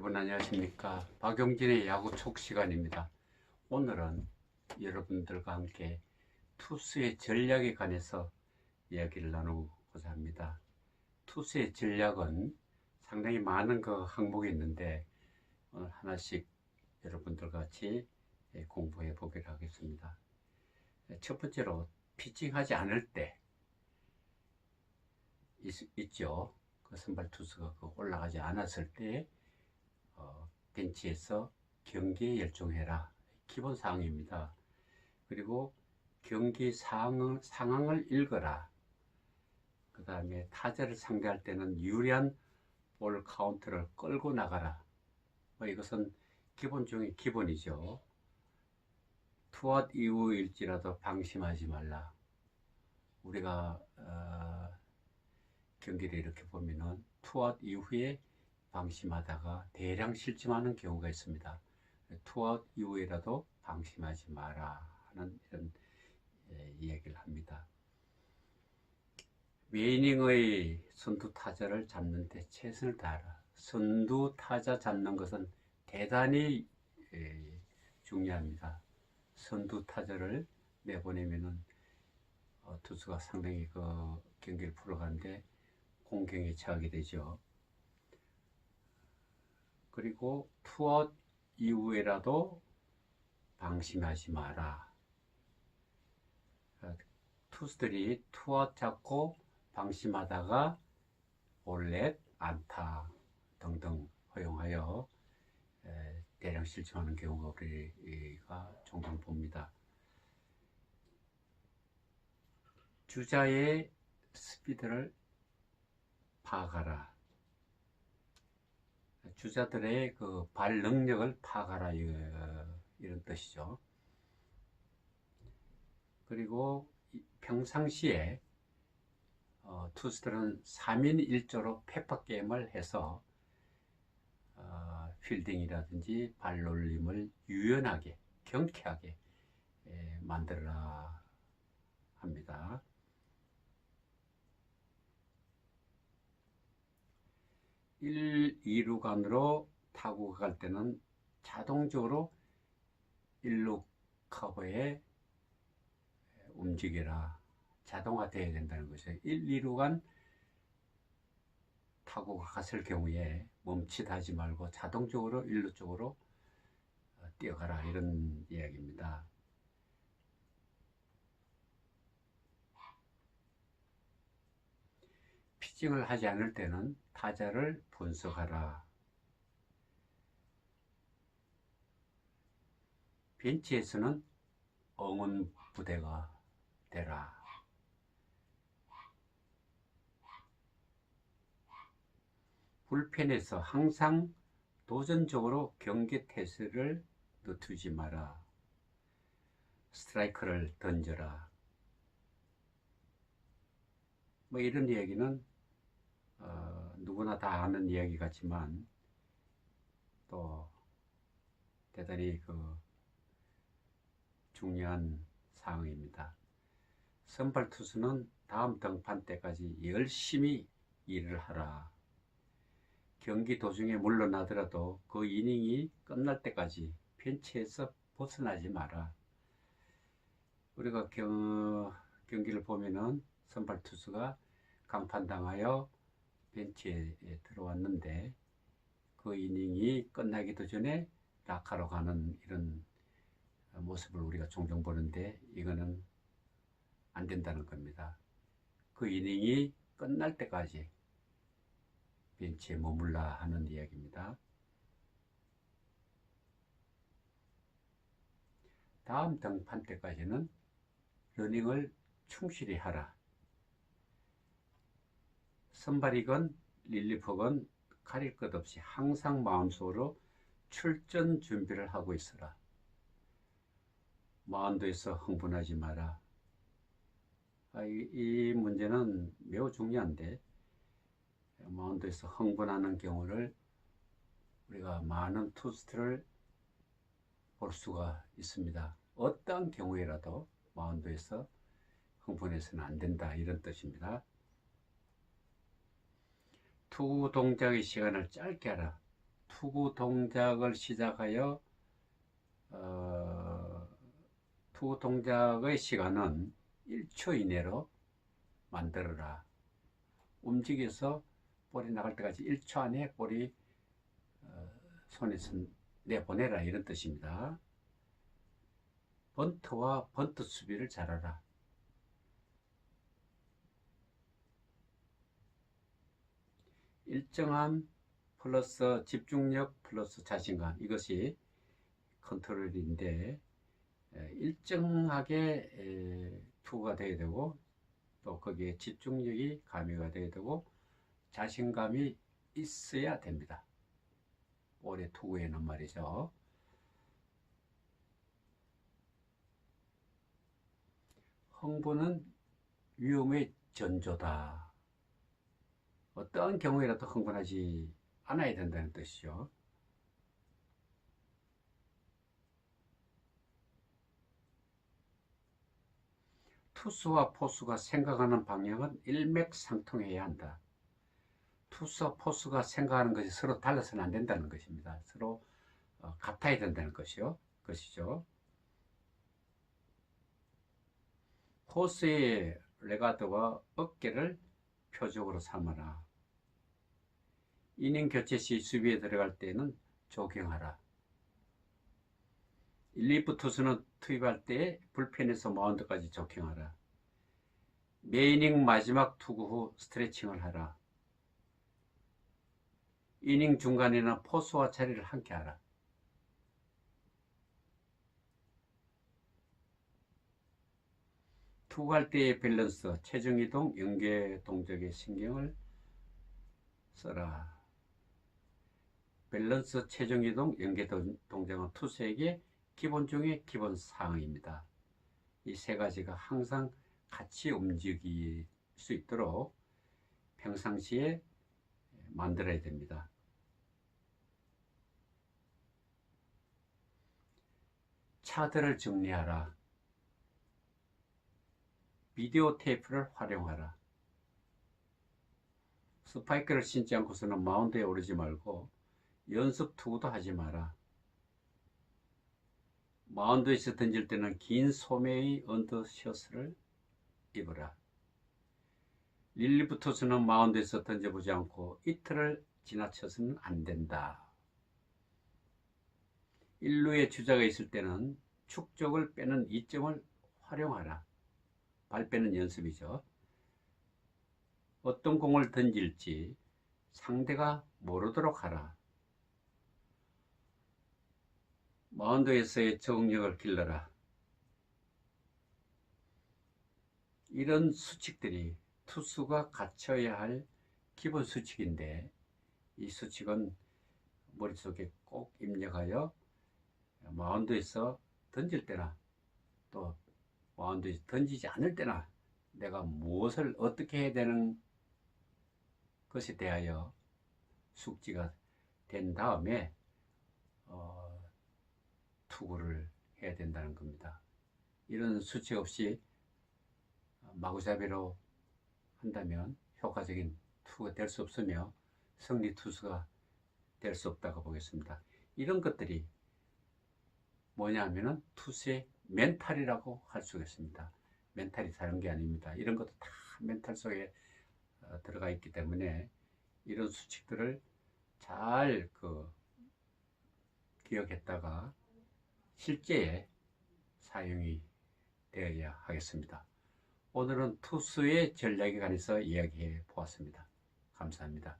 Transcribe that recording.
여러분 안녕하십니까? 박용진의 야구 촉 시간입니다. 오늘은 여러분들과 함께 투수의 전략에 관해서 이야기를 나누고자 합니다. 투수의 전략은 상당히 많은 그 항목이 있는데 오늘 하나씩 여러분들 같이 예, 공부해 보기로 하겠습니다. 첫 번째로 피칭하지 않을 때 있, 죠 그 선발 투수가 그 올라가지 않았을 때 어, 벤치에서 경기에 열중해라 기본 사항입니다. 그리고 경기 상황, 상황을 읽어라. 그 다음에 타자를 상대할 때는 유리한 볼 카운트를 끌고 나가라. 뭐 이것은 기본 중의 기본이죠. 투아웃 이후일지라도 방심하지 말라. 우리가 어, 경기를 이렇게 보면은 투아웃 이후에 방심하다가 대량 실점하는 경우가 있습니다. 투아웃 이후에라도 방심하지 마라 하는 이런 예, 이야기를 합니다. 메이닝의 선두 타자를 잡는 데 최선을 다하라. 선두 타자 잡는 것은 대단히 예, 중요합니다. 선두 타자를 내보내면은 어, 투수가 상당히 그 경기를 풀어가는데 공경에 처하게 되죠. 그리고 투엇 이후에라도 방심하지 마라. 투수들이 투엇 잡고 방심하다가 볼넷, 안타 등등 허용하여 대량 실점하는 경우가 우리가 종종 봅니다. 주자의 스피드를 파악하라. 주자들의 그 발 능력을 파악하라 이런 뜻이죠. 그리고 평상시에 어, 투수들은 3인 1조로 페퍼 게임을 해서 어, 필딩이라든지 발놀림을 유연하게 경쾌하게 에, 만들어라 합니다. 1, 2루간으로 타고 갈 때는 자동적으로 1루 커버에 움직여라. 자동화되어야 된다는 것이죠. 1, 2루간 타고 갔을 경우에 멈칫하지 말고 자동적으로 1루 쪽으로 뛰어가라 이런 이야기입니다. 피칭을 하지 않을 때는 타자를 분석하라. 벤치에서는 응원 부대가 되라. 불펜에서 항상 도전적으로 경계 태세를 늦추지 마라. 스트라이크를 던져라. 뭐 이런 이야기는 어, 누구나 다 아는 이야기 같지만 또 대단히 그 중요한 사항입니다. 선발 투수는 다음 등판 때까지 열심히 일을 하라. 경기 도중에 물러나더라도 그 이닝이 끝날 때까지 벤치에서 벗어나지 마라. 우리가 경, 경기를 보면은 선발 투수가 강판당하여 벤치에 들어왔는데 그 이닝이 끝나기도 전에 낙하로 가는 이런 모습을 우리가 종종 보는데 이거는 안 된다는 겁니다. 그 이닝이 끝날 때까지 벤치에 머물라 하는 이야기입니다. 다음 등판 때까지는 러닝을 충실히 하라. 선발이건 릴리퍼건 가릴 것 없이 항상 마음속으로 출전 준비를 하고 있어라. 마운드에서 흥분하지 마라. 아, 이, 이, 문제는 매우 중요한데 마운드에서 흥분하는 경우를 우리가 많은 투스트를 볼 수가 있습니다. 어떤 경우에라도 마운드에서 흥분해서는 안 된다 이런 뜻입니다. 투구 동작의 시간을 짧게 하라. 투구 동작을 시작하여 어, 투구 동작의 시간은 1초 이내로 만들어라. 움직여서 볼이 나갈 때까지 1초 안에 볼이 어, 손에서 내보내라 이런 뜻입니다. 번트와 번트 수비를 잘하라. 일정한 플러스 집중력 플러스 자신감 이것이 컨트롤인데 일정하게 투구가 되어야 되고 또 거기에 집중력이 가미가 되어야 되고 자신감이 있어야 됩니다. 올해 투구에는 말이죠. 흥분은 위험의 전조다. 어떠한 경우에라도 흥분하지 않아야 된다는 뜻이죠. 투수와 포수가 생각하는 방향은 일맥상통해야 한다. 투수와 포수가 생각하는 것이 서로 달라서는 안 된다는 것입니다. 서로 어, 같아야 된다는 것이요. 것이죠. 포스의 레가드와 어깨를 표적으로 삼아라. 이닝 교체 시 수비에 들어갈 때는 조경하라. 1, 2부 투수는 투입할 때 불펜에서 마운드까지 조경하라. 매이닝 마지막 투구 후 스트레칭을 하라. 이닝 중간에는 포수와 자리를 함께 하라. 투구할 때의 밸런스, 체중 이동, 연계 동작에 신경을 써라. 밸런스, 체중이동, 연계 동작은 투수에게 기본 중에 기본 사항입니다. 이 세 가지가 항상 같이 움직일 수 있도록 평상시에 만들어야 됩니다. 차들을 정리하라. 비디오 테이프를 활용하라. 스파이크를 신지 않고서는 마운드에 오르지 말고 연습 투구도 하지 마라. 마운드에서 던질 때는 긴 소매의 언더셔츠를 입어라. 릴리부터서는 마운드에서 던져보지 않고 이틀을 지나쳐서는 안 된다. 1루에 주자가 있을 때는 축적을 빼는 이점을 활용하라. 발 빼는 연습이죠. 어떤 공을 던질지 상대가 모르도록 하라. 마운드에서의 적응력을 길러라. 이런 수칙들이 투수가 갖춰야 할 기본 수칙인데 이 수칙은 머릿속에 꼭 입력하여 마운드에서 던질 때나 또 마운드에서 던지지 않을 때나 내가 무엇을 어떻게 해야 되는 것에 대하여 숙지가 된 다음에 어, 투구를 해야 된다는 겁니다. 이런 수치 없이 마구잡이로 한다면 효과적인 투구가 될 수 없으며 승리 투수가 될 수 없다고 보겠습니다. 이런 것들이 뭐냐 하면은 투수의 멘탈이라고 할 수가 있습니다. 멘탈이 다른 게 아닙니다. 이런 것도 다 멘탈 속에 어, 들어가 있기 때문에 이런 수칙들을 잘 그 기억했다가 실제에 사용이 되어야 하겠습니다. 오늘은 투수의 전략에 관해서 이야기해 보았습니다. 감사합니다.